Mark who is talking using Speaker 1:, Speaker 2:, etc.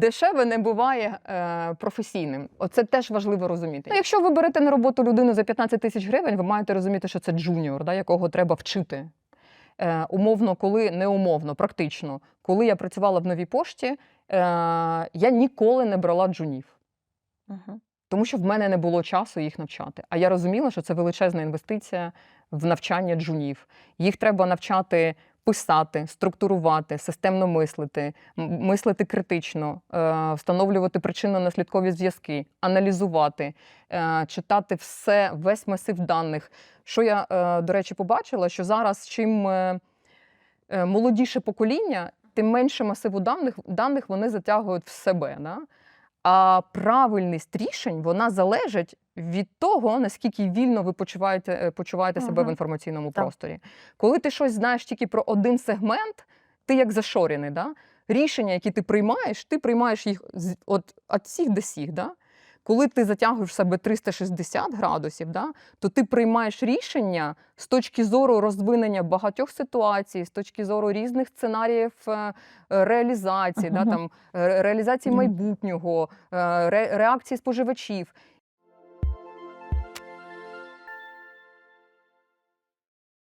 Speaker 1: дешеве не буває е, професійним. Оце теж важливо розуміти. Ну, якщо ви берете на роботу людину за 15 тисяч гривень, ви маєте розуміти, що це джуніор, да, якого треба вчити. Е, умовно, коли не умовно, практично. Коли я працювала в новій пошті, е, я ніколи не брала джунів.
Speaker 2: Мгм.
Speaker 1: Тому що в мене не було часу їх навчати. А я розуміла, що це величезна інвестиція в навчання джунів. Їх треба навчати писати, структурувати, системно мислити, мислити критично, е, встановлювати причинно-наслідкові зв'язки, аналізувати, е, читати все, весь масив даних. Що я, е, до речі, побачила, що зараз чим молодіше покоління, тим менше масиву даних, даних вони затягують в себе. Да? А правильність рішень вона залежить від того, наскільки вільно ви почуваєте, е, почуваєте себе в інформаційному
Speaker 2: Так.
Speaker 1: просторі. Коли ти щось знаєш тільки про один сегмент, ти як зашорений. Да? Рішення, які ти приймаєш, ти приймаєш їх от, от сіх до сіх. Да? Коли ти затягуєш в себе 360 градусів, да, то ти приймаєш рішення з точки зору розвинення багатьох ситуацій, з точки зору різних сценаріїв е, е, реалізації, да, там, реалізації майбутнього, ре- реакції споживачів.